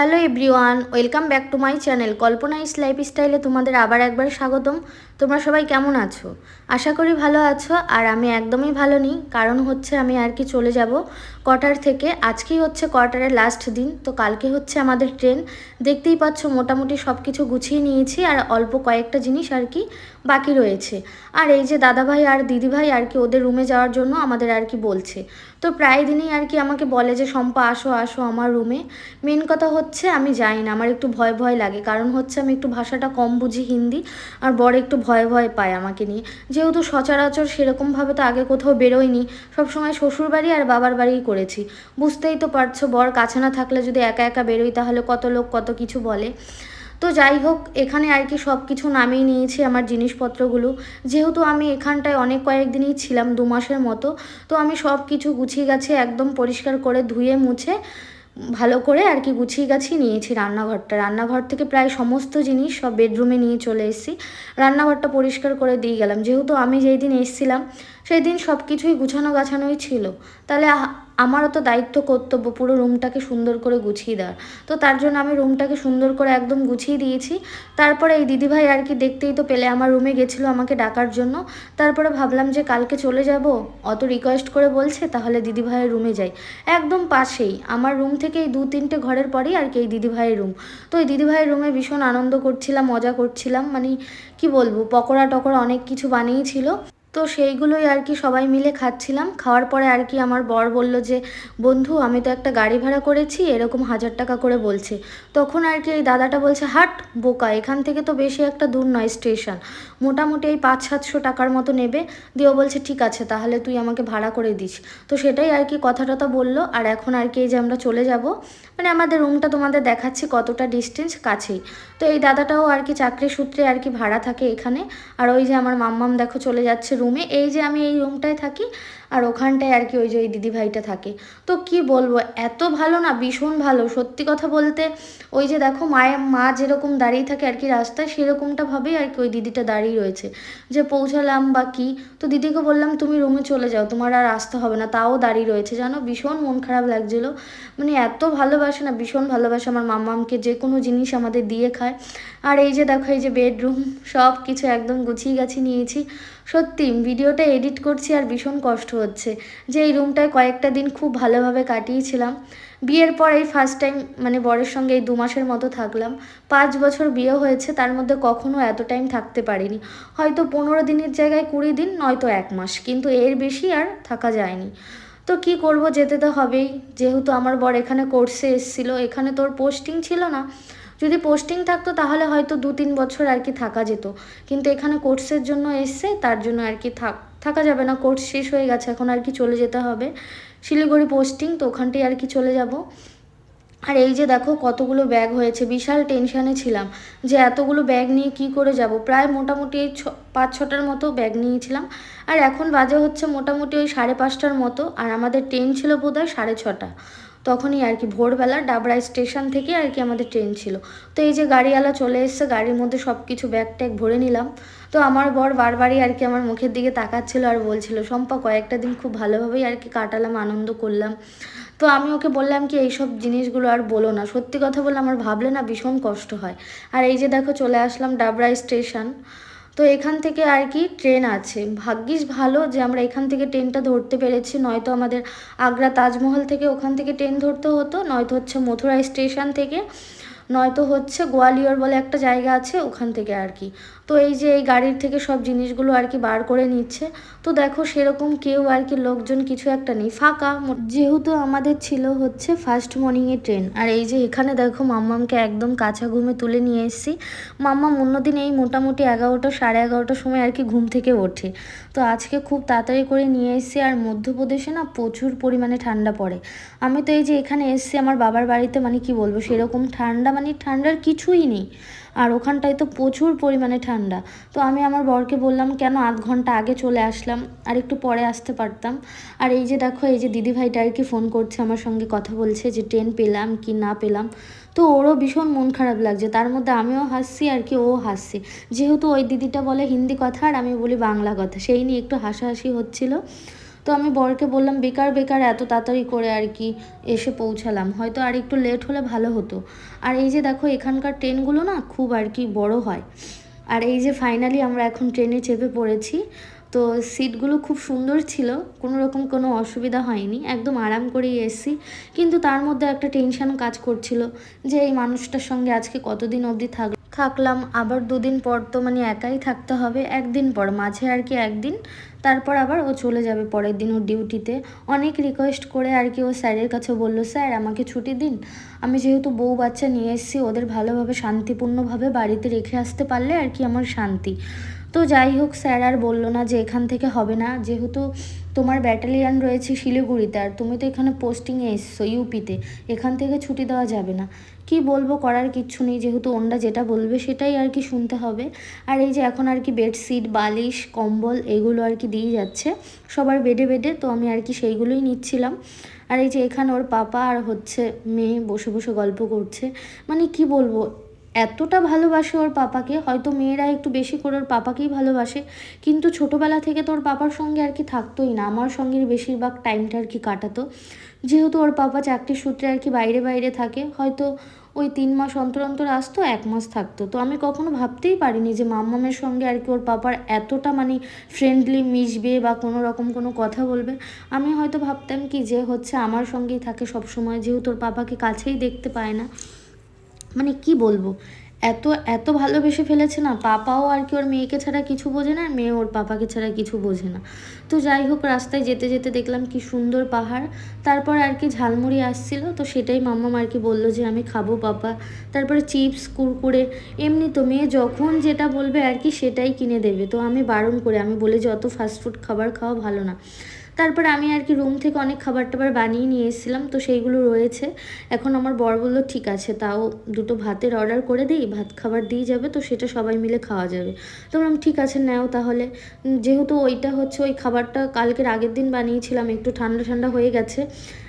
Hello everyone, welcome back to my channel. Kalpana is life স্টাইলে তোমাদের আবার একবার স্বাগতম। তোমরা সবাই কেমন আছো? আশা করি ভালো আছো, আর আমি একদমই ভালো নেই। কারণ হচ্ছে আমি আর কি চলে যাব। কোয়ার্টার থেকে, আজকেই হচ্ছে কোয়ার্টারের লাস্ট দিন, তো কালকে হচ্ছে আমাদের ট্রেন। দেখতেই পাচ্ছ, মোটামুটি সব কিছু গুছিয়ে নিয়েছি, আর অল্প কয়েকটা জিনিস আর কি বাকি রয়েছে। আর এই যে দাদাভাই আর দিদিভাই আর কি ওদের রুমে যাওয়ার জন্য আমাদের আর কি বলছে। তো প্রায় দিনই আর কি আমাকে বলে যে, শম্পা, আসো আসো আমার রুমে মেন কথা হচ্ছে, আমি যাই না, আমার একটু ভয় ভয় লাগে। কারণ হচ্ছে আমি একটু ভাষাটা কম বুঝি হিন্দি, আর বড় একটু ভয় ভয় পায় আমাকে নিয়ে। যেহেতু সচরাচর সেরকমভাবে তো আগে কোথাও বেরোয়নি, সবসময় শ্বশুর বাড়ি আর বাবার বাড়িই করেছি। বুঝতেই তো পারছ, বর কাছে না থাকলে যদি একা একা বেরোই তাহলে কত লোক কত কিছু বলে। তো যাই হোক, এখানে আর কি সব কিছু নামিয়ে নিয়েছি আমার জিনিসপত্রগুলো। যেহেতু আমি এখানটায় অনেক কয়েকদিনই ছিলাম, দু মাসের মতো, তো আমি সব কিছু গুছিয়ে গেছে একদম পরিষ্কার করে ধুয়ে মুছে ভালো করে আর কি গুছিয়ে গাছিয়ে নিয়েছি রান্নাঘরটা। রান্নাঘর থেকে প্রায় সমস্ত জিনিস সব বেডরুমে নিয়ে চলে এসেছি। রান্নাঘরটা পরিষ্কার করে দিয়ে গেলাম। যেহেতু আমি যেই দিন এসেছিলাম সেই দিন সব কিছুই গুছানো গাছানোই ছিল। তাহলে আমারও তো দায়িত্ব, কর্তব্য, পুরো রুমটাকে সুন্দর করে গুছিয়ে দেওয়ার। তো তার জন্য আমি রুমটাকে সুন্দর করে একদম গুছিয়ে দিয়েছি। তারপরে এই দিদিভাই আর কি দেখতেই তো পেলে, আমার রুমে গেছিল আমাকে ডাকার জন্য। তারপরে ভাবলাম যে কালকে চলে যাব, অত রিকোয়েস্ট করে বলছে, তাহলে দিদিভাইয়ের রুমে যাই। একদম পাশেই, আমার রুম থেকে এই দু তিনটে ঘরের পরেই আর কি এই দিদিভাইয়ের রুম। তো এই দিদিভাইয়ের রুমে ভীষণ আনন্দ করছিলাম, মজা করছিলাম মানে কি বলব পকোড়া টকোড়া অনেক কিছু বানিয়েছিল। তো সেইগুলোই আর কি সবাই মিলে খাচ্ছিলাম। খাওয়ার পরে আর কি আমার বর বলল যে, বন্ধু, আমি তো একটা গাড়ি ভাড়া করেছি, এরকম হাজার টাকা করে বলছে। তখন আর কি এই দাদাটা বলছে, হাট, বোকা, এখান থেকে তো বেশি একটা দূর নয় স্টেশন। মোটামুটি এই পাঁচ, সাতশো টাকার মতো নেবে। দিয়েও বলছে, ঠিক আছে, তাহলে তুই আমাকে ভাড়া করে দিস। তো সেটাই আর কি কথা টথা বলল। আর এখন আর কি এই যে আমরা চলে যাব মানে আমাদের রুমটা তোমাদের দেখাচ্ছি কতটা ডিস্টেন্স কাছেই। তো এই দাদাটাও আর কি চাকরি সূত্রে আর কি ভাড়া থাকে এখানে। আর ওই যে আমার মাম্মাম দেখো চলে যাচ্ছে রুমে এই যে আমি এই রুমটায় থাকি আর ওখানটায় আর কি ওই যে ওই দিদিভাইটা থাকে। তো কি বলব, এত ভালো না, ভীষণ ভালো। সত্যি কথা বলতে, ওই যে দেখো মায়ের মা যেরকম দাঁড়িয়ে থাকে আর কি রাস্তায় সেরকমটাভাবেই আর কি ওই দিদিটা দাঁড়িয়ে রয়েছে। যে পৌঁছালাম বা কি, তো দিদিকে বললাম, তুমি রুমে চলে যাও, তোমার আর আসতে হবে না। তাও দাঁড়িয়ে রয়েছে। জানো, ভীষণ মন খারাপ লাগছিল। মানে এত ভালোবাসে না, ভীষণ ভালোবাসে আমার মামামকে, যে কোনো জিনিস আমাদের দিয়ে খায়। আর এই যে দেখো, এই যে বেডরুম সব কিছু একদম গুছিয়ে গাছি নিয়েছি। সত্যি, ভিডিওটা এডিট করছি আর ভীষণ কষ্ট হচ্ছে। যে এই রুমটায় কয়েকটা দিন খুব ভালোভাবে কাটিয়েছিলাম। বিয়ের পর এই ফার্স্ট টাইম মানে বরের সঙ্গে এই দু মাসের মতো থাকলাম। পাঁচ বছর বিয়ে হয়েছে, তার মধ্যে কখনো এত টাইম থাকতে পারিনি। হয়তো পনেরো দিনের জায়গায় কুড়ি দিন, নয়তো এক মাস। কিন্তু এর বেশি আর থাকা যায়নি। তো কি করব, যেতে তো হবেই। যেহেতু আমার বর এখানে কোর্সে এসেছিল, এখানে তোর পোস্টিং ছিল না। যদি পোস্টিং থাকতো তাহলে হয়তো দু তিন বছর আর কি থাকা যেত। কিন্তু এখানে কোর্সের জন্য এসছে, তার জন্য আর কি থাক, থাকা যাবে না। কোর্স শেষ হয়ে গেছে, এখন আর কি চলে যেতে হবে। শিলিগুড়ি পোস্টিং তো ওখানটাই আর কি চলে যাব। আর এই যে দেখো কতগুলো ব্যাগ হয়েছে, বিশাল টেনশানে ছিলাম যে এতগুলো ব্যাগ নিয়ে কি করে যাব। প্রায় মোটামুটি এই ছ, পাঁচ ছটার মতো ব্যাগ নিয়েছিলাম। আর এখন বাজে হচ্ছে মোটামুটি ওই সাড়ে পাঁচটার মতো, আর আমাদের ট্রেন ছিল বোধহয় সাড়ে ছটা। তখনই আর কি ভোরবেলা ডাবরা স্টেশন থেকে আর কি আমাদের ট্রেন ছিল। তো এই যে গাড়িওয়ালা চলে এসছে, গাড়ির মধ্যে সব কিছু ব্যাগ ট্যাগ ভরে নিলাম। তো আমার বর বারবারই আর কি আমার মুখের দিকে তাকাচ্ছিল আর বলছিল সম্পা কয়েকটা দিন খুব ভালোভাবেই আর কি কাটালাম, আনন্দ করলাম। তো আমি ওকে বললাম কি, এইসব জিনিসগুলো আর বলো না। সত্যি কথা বলে আমার ভাবলে না ভীষণ কষ্ট হয়। আর এই যে দেখো চলে আসলাম ডাবরা স্টেশন। তো এখান থেকে আর কি ট্রেন আছে। ভাগ্যিস ভালো যে আমরা এখান থেকে ট্রেনটা ধরতে পেরেছি, নয়তো আমাদের আগ্রা তাজমহল থেকে ওখান থেকে ট্রেন ধরতে হতো, নয়তো হচ্ছে মথুরা স্টেশন থেকে। নয়তো হচ্ছে গোয়ালিয়র বলে একটা জায়গা আছে ওখান থেকে আর কি। তো এই যে এই গাড়ির থেকে সব জিনিসগুলো আর কি বার করে নিচ্ছে। তো দেখো সেরকম কেউ আর কি লোকজন কিছু একটা নেই, ফাঁকা। যেহেতু আমাদের ছিল হচ্ছে ফার্স্ট মর্নিংয়ে ট্রেন আর এই যে এখানে দেখো মাম্মামকে একদম কাঁচা ঘুমে তুলে নিয়ে এসেছি। মাম্মাম অন্যদিন এই মোটামুটি এগারোটা, সাড়ে এগারোটার সময় আর কি ঘুম থেকে ওঠে। তো আজকে খুব তাড়াতাড়ি করে নিয়ে এসেছি, আর মধ্যপ্রদেশে না প্রচুর পরিমাণে ঠান্ডা পড়ে। আমি তো এই যে এখানে এসেছি, আমার বাবার বাড়িতে মানে কি বলব, সেরকম ঠান্ডা মানে ঠান্ডার কিছুই নেই। আর ওখানটায় তো প্রচুর পরিমাণে ঠান্ডা। তো আমি আমার বরকে বললাম, কেন আধ ঘণ্টা আগে চলে আসলাম? আর একটু পরে আসতে পারতাম। আর এই যে দেখো, এই যে দিদিভাইটা আর কি ফোন করছে, আমার সঙ্গে কথা বলছে যে, ট্রেন পেলাম কি না পেলাম? তো ওরও ভীষণ মন খারাপ লাগছে। তার মধ্যে আমিও হাসছি আর কি, ও হাসছে। যেহেতু ওই দিদিটা বলে হিন্দি কথা আর আমি বলি বাংলা কথা, সেই নিয়ে একটু হাসাহাসি হচ্ছিল। তো আমি বরকে বললাম, বেকার বেকার, এত তাড়াতাড়ি করে আর কি এসে পৌঁছালাম। হয়তো আর একটু লেট হলে ভালো হতো। আর এই যে দেখো, এখানকার ট্রেনগুলো না খুব আর কি বড় হয়। আর এই যে ফাইনালি আমরা এখন ট্রেনে চেপে পড়েছি, তো সিটগুলো খুব সুন্দর ছিল, কোনো রকম কোনো অসুবিধা হয়নি, একদম আরাম করেই এসেছি। কিন্তু তার মধ্যে একটা টেনশন কাজ করছিল যে এই মানুষটার সঙ্গে আজকে কতদিন অবধি থাক, থাকলাম, আবার দুদিন পর তো মানে একাই থাকতে হবে, একদিন পর, মাঝে আর কি একদিন তারপর আবার ও চলে যাবে পরের দিন ওর ডিউটিতে। অনেক রিকোয়েস্ট করে আর কি ও স্যারের কাছে বলল, স্যার, আমাকে ছুটি দিন। আমি যেহেতু বউ বাচ্চা নিয়ে এসেছি, ওদের ভালোভাবে শান্তিপূর্ণভাবে বাড়িতে রেখে আসতে পারলে আর কি আমার শান্তি। তো যাই হোক, স্যার আর বলল না যে এখান থেকে হবে না। যেহেতু তোমার ব্যাটালিয়ান রয়েছে শিলিগুড়িতে আর তুমি তো এখানে পোস্টিংয়ে এসছো ইউপিতে এখান থেকে ছুটি দেওয়া যাবে না। কি বলব করার কিচ্ছু নেই, যেহেতু ওনরা যেটা বলবে সেটাই আর কি শুনতে হবে। আর এই যে এখন আর কি বেডশিট বালিশ, কম্বল এগুলো আর কি দিয়ে যাচ্ছে। সবার বেডে বেডে, তো আমি আর কি সেইগুলোই নিচ্ছিলাম। আর এই যে এখানে ওর পাপা আর হচ্ছে মেয়ে বসে বসে গল্প করছে। মানে কি বলব এতটা ভালোবাসে ওর পাপাকে, হয়তো মেয়েরা একটু বেশি করে ওর পাপাকেই ভালোবাসে, কিন্তু ছোটোবেলা থেকে তো ওর পাপার সঙ্গে আর কি থাকতোই না, আমার সঙ্গে বেশিরভাগ টাইমটা আর কি কাটাতো। যেহেতু ওর পাপা চাকরির সূত্রে আর কি বাইরে বাইরে থাকে, হয়তো ওই তিন মাস অন্তর অন্তর আসতো, এক মাস থাকতো। তো আমি কখনো ভাবতেই পারিনি যে মাম্মামের সঙ্গে আর কি ওর পাপার এতটা মানে ফ্রেন্ডলি মিশবে বা কোনো রকম কোনো কথা বলবে। আমি হয়তো ভাবতাম কি যে হচ্ছে আমার সঙ্গেই থাকে সব সময় যেহেতু ওর পাপাকে কাছেই দেখতে পায় না। মানে কি বলব? এত এত ভালোবেসে ফেলেছে না, পাপাও আর কি ওর মেয়েকে ছাড়া কিছু বোঝে না মেয়ে ওর পাপাকে ছাড়া কিছু বোঝে না। তো যাই হোক, রাস্তায় যেতে যেতে দেখলাম কি সুন্দর পাহাড়, তারপর আর কি ঝালমুড়ি আসছিল, তো সেটাই মাম্মাম আর কি বলল যে আমি খাব পাপা। তারপরে চিপস, কুরকুরে, এমনি তো মেয়ে যখন যেটা বলবে আর কি সেটাই কিনে দেবে। তো আমি বারণ করে, আমি বলে যে অত ফাস্টফুড খাবার খাওয়া ভালো না। তারপরে আমি আর কি রুম থেকে অনেক খাবার টাবার বানিয়ে নিয়ে এসেছিলাম, তো সেইগুলো রয়েছে। এখন আমার বর বলল, ঠিক আছে, তাও দুটো ভাতের অর্ডার করে দিই, ভাত খাবার দিয়ে যাবে, তো সেটা সবাই মিলে খাওয়া যাবে। তো বললাম, ঠিক আছে, নাও তাহলে। যেহেতু ওইটা হচ্ছে ওই খাবারটা কালকের আগের দিন বানিয়েছিলাম, একটু ঠান্ডা ঠান্ডা হয়ে গেছে।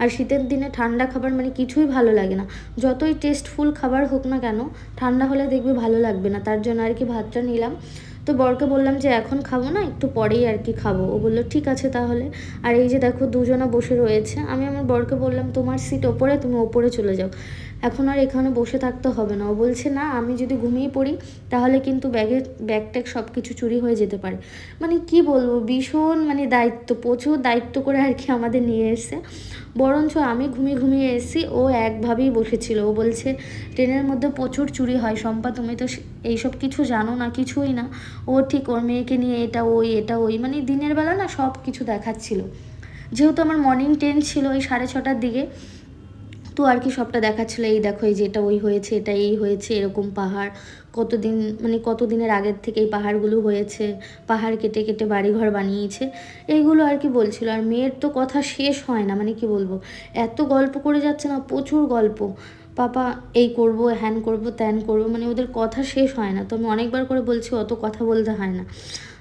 আর শীতের দিনে ঠান্ডা খাবার মানে কিছুই ভালো লাগে না। যতই টেস্টফুল খাবার হোক না কেন, ঠান্ডা হলে দেখবে ভালো লাগবে না, তার জন্য আর কি ভাতটা নিলাম। তো বরকে বললাম যে, এখন খাব না, একটু পরেই আর কি খাব। ও বলল, ঠিক আছে তাহলে। আর এই যে দেখো, দুজনা বসে রয়েছে। আমি আমার বরকে বললাম, তোমার সিট ওপরে, তুমি ওপরে চলে যাও। এখন আর এখানে বসে থাকতে হবে না। ও বলছে, না, আমি যদি ঘুমিয়ে পড়ি, তাহলে কিন্তু ব্যাগের ব্যাগ ট্যাগ সব কিছু চুরি হয়ে যেতে পারে। মানে কি বলব, ভীষণ মানে দায়িত্ব, প্রচুর দায়িত্ব করে আর কি আমাদের নিয়ে এসছে। বরঞ্চ আমি ঘুমিয়ে ঘুমিয়ে এসেছি, ও একভাবেই বসেছিল। ও বলছে, ট্রেনের মধ্যে প্রচুর চুরি হয় সম্পা তুমি তো এইসব কিছু জানো না, কিছুই না। ও ঠিক ওর মেয়েকে নিয়ে এটা ওই এটা ওই মানে দিনের বেলা না সব কিছু দেখাচ্ছিল। যেহেতু আমার মর্নিং ট্রেন ছিল ওই সাড়ে ছটার দিকে, তো আর কি সবটা দেখাচ্ছিলো, এই দেখো এই যে এটা ওই হয়েছে, এটা এই হয়েছে, এরকম পাহাড়, কতদিন মানে কতদিনের আগের থেকে এই পাহাড়গুলো হয়েছে, পাহাড় কেটে কেটে বাড়িঘর বানিয়েছে, এইগুলো আর কি বলছিল। আর মেয়ের তো কথা শেষ হয় না মানে কি বলব? এত গল্প করে যাচ্ছে না, প্রচুর গল্প। পাপা, এই করব, হ্যান করব, ত্যান করব। মানে ওদের কথা শেষ হয় না। তো আমি অনেকবার করে বলছি, অত কথা বলতে হয় না।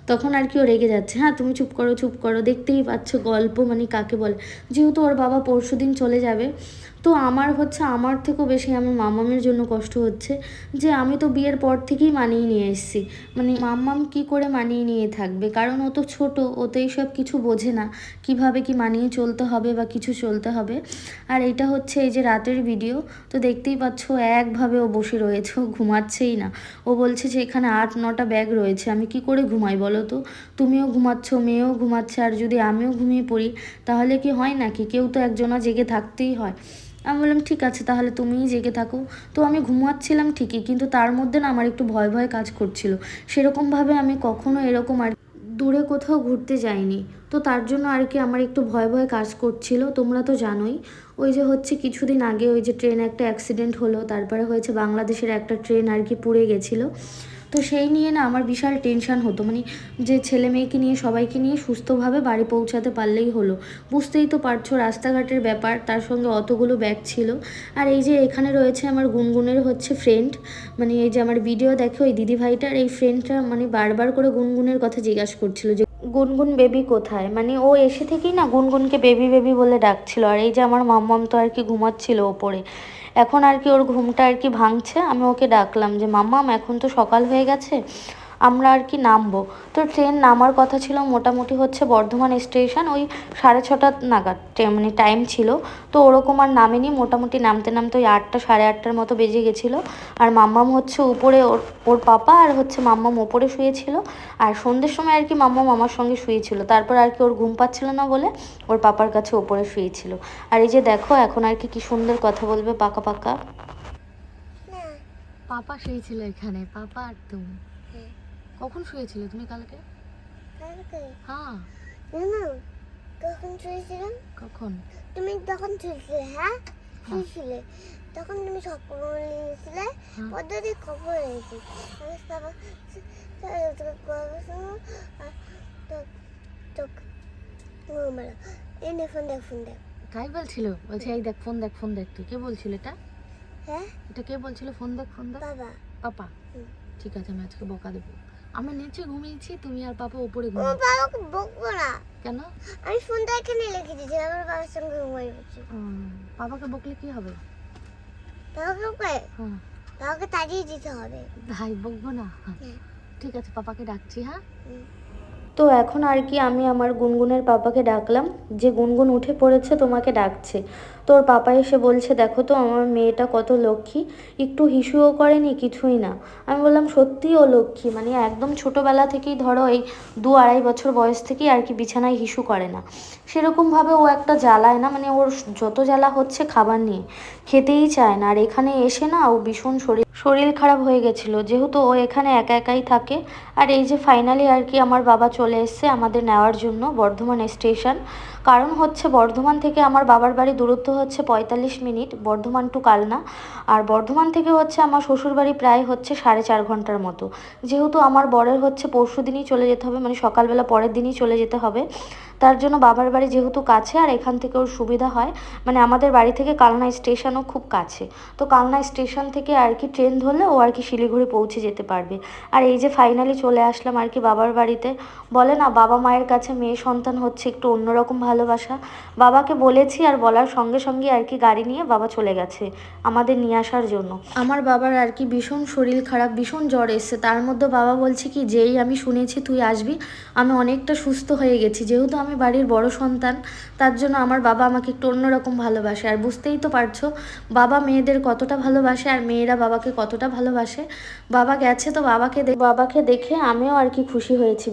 তখন আর কি ও রেগে যাচ্ছে। হ্যাঁ তুমি চুপ করো চুপ করো, দেখতেই পাচ্ছ গল্প মানে কাকে বলে? যেহেতু ওর বাবা পরশু দিন চলে যাবে তো আমার হচ্ছে, আমার থেকেও বেশি আমার মামামের জন্য কষ্ট হচ্ছে যে আমি তো বিয়ের পর থেকেই মানিয়ে নিয়ে এসেছি। মানে মাম্মাম কি করে মানিয়ে নিয়ে থাকবে? কারণ ও তো ছোট, ও তো এইসব কিছু বোঝে না। কীভাবে কি মানিয়ে চলতে হবে বা কিছু চলতে হবে? আর এটা হচ্ছে এই যে রাতের ভিডিও, তো দেখতেই পাচ্ছ একভাবে ও বসে রয়েছে ঘুমাচ্ছেই না। ও বলছে যে এখানে আট, নটা ব্যাগ রয়েছে, আমি কি করে ঘুমাই বলো তো? তুমিও ঘুমাচ্ছ, মেয়েও ঘুমাচ্ছে, আর যদি আমিও ঘুমিয়ে পড়ি, তাহলে কি হয় নাকি? কেউ তো একজনা জেগে থাকতেই হয়। আমি বললাম, ঠিক আছে, তাহলে তুমিই জেগে থাকো। তো আমি ঘুমাচ্ছিলাম ঠিকই, কিন্তু তার মধ্যে না আমার একটু ভয় ভয় কাজ করছিল। সেরকমভাবে আমি কখনো এরকম আর দূরে কোথাও ঘুরতে যাইনি। তো তার জন্য আর কি আমার একটু ভয় ভয় কাজ করছিল, তোমরা তো জানোই। ওই যে হচ্ছে কিছুদিন আগে ওই যে ট্রেন একটা অ্যাক্সিডেন্ট হলো, তারপরে হয়েছে বাংলাদেশের একটা ট্রেন আর কি পুড়ে গেছিল। তো সেই নিয়ে না আমার বিশাল টেনশান হতো। মানে যে ছেলে মেয়েকে নিয়ে, সবাইকে নিয়ে সুস্থভাবে বাড়ি পৌঁছাতে পারলেই হলো। বুঝতেই তো পারছ রাস্তাঘাটের ব্যাপার, তার সঙ্গে অতগুলো ব্যাগ ছিল। আর এই যে এখানে রয়েছে আমার গুনগুনের হচ্ছে ফ্রেন্ড মানে এই যে আমার ভিডিও দেখে ওই দিদিভাইটার এই ফ্রেন্ডটা মানে বারবার করে গুনগুনের কথা জিজ্ঞাসা করছিল যে, গুনগুন বেবি কোথায়? মানে ও এসে থেকেই না গুনগুনকে বেবি বেবি বলে ডাকছিল। আর এই যে আমার মাম্মাম তো আর কি ঘুমাচ্ছিল ওপরে। এখন আর কি ওর ঘুমটা আর কি ভাঙছে। আমি ওকে ডাকলাম যে, মাম্মাম, এখন তো সকাল হয়ে গেছে। আমরা আর কি নামবো। তো ট্রেন নামার কথা ছিল মোটামুটি হচ্ছে বর্ধমান স্টেশন ওই সাড়ে ছটা নাগাদ মানে টাইম ছিল। তো ওরকম আর নামেনি, মোটামুটি নামতে নামতে ওই আটটা, সাড়ে আটটার মতো বেজে গেছিল। আর মাম্মাম হচ্ছে উপরে ওর ওর পাপা আর হচ্ছে মাম্মাম ওপরে শুয়েছিল। আর সন্ধ্যের সময় আর কি মাম্মাম আমার সঙ্গে শুয়েছিল। তারপর আর কি ওর ঘুম পাচ্ছিল না বলে ওর পাপার কাছে ওপরে শুয়েছিল। আর এই যে দেখো, এখন আর কি কি সুন্দর কথা বলবে পাকা পাকা। পাপা শুয়েছিল এখানে, পাপা আর তুমি। কখন শুয়েছিলে তুমি কালকে? কালকে? হ্যাঁ। জানো কখন শুয়েছিলাম কখন? তুমি তখন শুয়েছিলে হ্যাঁ? শুয়েছিলে। তখন তুমি স্বপ্ন নিয়েছিলে হ্যাঁ। পদ্ধতি খবর হয়েছে আমি বাবা তোকে গল্প শোনো আর তো- তোকে ঘুমালো এই নে ফোন দেখ ফোন দেখ। তাই বলছিল? বলছে এই দেখ ফোন দেখ ফোন দেখ তুই। কে বলছিল এটা? হ্যাঁ? এটা কে বলছিল? ফোন দেখ ফোন দেখ। বাবা। পাপা। ঠিক আছে আমি আজকে বকা দেবো। আমি নিচে ঘুমিয়েছি তুমি আর পাপা উপরে ঘুমিয়ে বাবাকে বকবো না। কেন? আমি ফোনটা এখানে রেখে দিয়েছি আমার বাবার সঙ্গে ঘুমাই উম, পাপাকে বকলে কি হবে? বাবাকে হ্যাঁ বাবাকে তাড়িয়ে দিতে হবে। ভাই বকবো না? হ্যাঁ। ঠিক আছে পাপাকে ডাকছি হ্যাঁ। তো এখন আর কি আমি আমার গুনগুনের পাপাকে ডাকলাম, যে গুনগুন উঠে পড়েছে তোমাকে ডাকছে। তোর পাপা এসে বলছে, দেখো তো আমার মেয়েটা কত লক্ষ্মী, একটু হিসুও করেনি কিছুই না। আমি বললাম সত্যিই ও লক্ষ্মী মানে একদম ছোটোবেলা থেকেই ধরো এই দু আড়াই বছর বয়স থেকেই আর কি বিছানায় হিসু করে না। সেরকমভাবে ও একটা জ্বালায় না মানে ওর যত জ্বালা হচ্ছে খাবার নিয়ে, খেতেই চায় না। আর এখানে এসে না ও ভীষণ শরীর শরীর খারাপ হয়ে গেছিল। যেহেতু ও এখানে একা একাই থাকে। আর এই যে ফাইনালি আর কি আমার বাবা চলে এসছে আমাদের নেওয়ার জন্য বর্ধমান স্টেশন কারণ হচ্ছে বর্ধমান থেকে আমার বাবার বাড়ি দূরত্ব হচ্ছে পঁয়তাল্লিশ মিনিট, বর্ধমান টু কালনা। আর বর্ধমান থেকে হচ্ছে আমার শ্বশুরবাড়ি প্রায় হচ্ছে সাড়ে চার ঘণ্টার মতো। যেহেতু আমার বরের হচ্ছে পরশু দিনই চলে যেতে হবে মানে সকালবেলা পরের দিনই চলে যেতে হবে। তার জন্য বাবার বাড়ি যেহেতু কাছে আর এখান থেকে ওর সুবিধা হয় মানে আমাদের বাড়ি থেকে কালনা স্টেশনও খুব কাছে। তো কালনা স্টেশন থেকে আর কি ট্রেন ধরলে ও আর কি শিলিগুড়ি পৌঁছে যেতে পারবে। আর এই যে ফাইনালি চলে আসলাম আর কি বাবার বাড়িতে, বলে না বাবা মায়ের কাছে মেয়ে সন্তান হচ্ছে একটু অন্যরকম ভালোবাসা। বাবাকে বলেছি আর বলার সঙ্গে সঙ্গে আর কি গাড়ি নিয়ে বাবা চলে গেছে, আমাদের নিয়ে আসার জন্য। আমার বাবার আর কি ভীষণ শরীর খারাপ, ভীষণ জ্বর এসছে। তার মধ্যে বাবা বলছে কি, যেই আমি শুনেছি তুই আসবি, আমি অনেকটা সুস্থ হয়ে গেছি। যেহেতু আমি বাড়ির বড় সন্তান, তার জন্য আমার বাবা আমাকে একটু অন্যরকম ভালোবাসে। আর বুঝতেই তো পারছ, বাবা মেয়েদের কতটা ভালোবাসে আর মেয়েরা বাবাকে কতটা ভালোবাসে। বাবা গেছে তো বাবাকে বাবাকে দেখে আমিও আর কি খুশি হয়েছি।